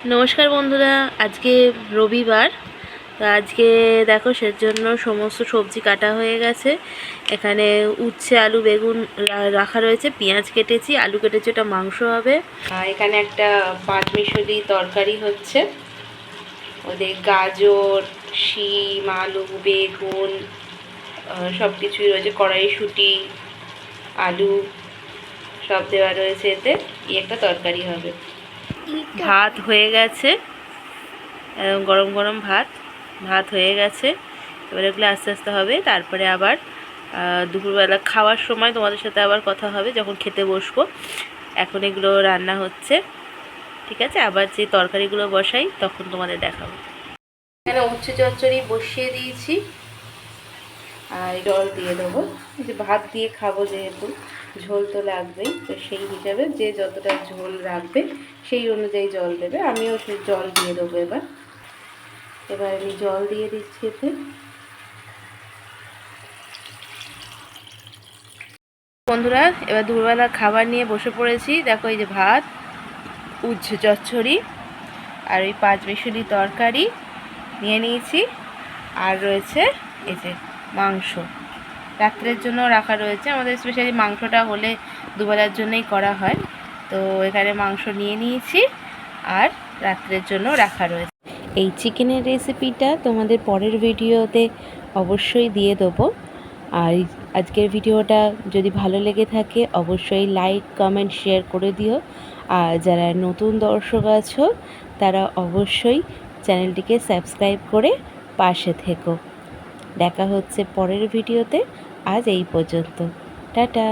নমস্কার বন্ধুরা, আজকে রবিবার, তো আজকে দেখো সেজন্য সমস্ত সবজি কাটা হয়ে গেছে। এখানে উচ্ছে, আলু, বেগুন রাখা রয়েছে, পেঁয়াজ কেটেছি, আলু কেটেছি, ওটা মাংস হবে। এখানে একটা পাঁচ মিশলি তরকারি হচ্ছে। ওদের গাজর, শিম, আলু, বেগুন সব কিছুই রয়েছে কড়াইশুঁটি আলু সব দেওয়া রয়েছে এতে। একটা তরকারি হবে। ভাত হয়ে গেছে। গরম গরম ভাত ভাত হয়ে গেছে। এবার এগুলো আস্তে আস্তে হবে। তারপরে আবার দুপুরবেলা খাওয়ার সময় তোমাদের সাথে আবার কথা হবে যখন খেতে বসবো। এখন এগুলো রান্না হচ্ছে। ঠিক আছে? আবার যে তরকারিগুলো বসাই তখন তোমাদের দেখাবো। এখানে উচ্ছে চচ্চড়ি বসিয়ে দিয়েছি। আর জল দিয়ে দেবো। যে ভাত দিয়ে খাব যেহেতু। ঝোল তো লাগবেই, তো সেই হিসাবে যে যতটা ঝোল রাখবে সেই অনুযায়ী জল দেবে। আমিও সেই জল দিয়ে দেবো এবার। এবার আমি জল দিয়ে দিচ্ছি এতে। বন্ধুরা, এবার দুপুরবেলা খাবার নিয়ে বসে পড়েছি। দেখো এই যে ভাত উচ্ছে চচ্চড়ি আর ওই পাঁচ মিশুলি তরকারি নিয়ে নিয়েছি। আর রয়েছে এই যে মাংস। রাত্রের জন্য রাখা রয়েছে। আমাদের স্পেশালি মাংসটা হলে দুবেলার জন্যই করা হয়। তো এখানে মাংস নিয়ে নিয়েছি আর রাত্রের জন্য রাখা রয়েছে। এই চিকেনের রেসিপিটা তোমাদের পরের ভিডিওতে অবশ্যই দিয়ে দেবো। আর আজকের ভিডিওটা যদি ভালো লেগে থাকে, অবশ্যই লাইক কমেন্ট শেয়ার করে দিও। আর যারা নতুন দর্শক আছো, তারা অবশ্যই চ্যানেলটিকে সাবস্ক্রাইব করে পাশে থেকো। দেখা হচ্ছে পরের ভিডিওতে আজ এই পর্যন্ত। টাটা।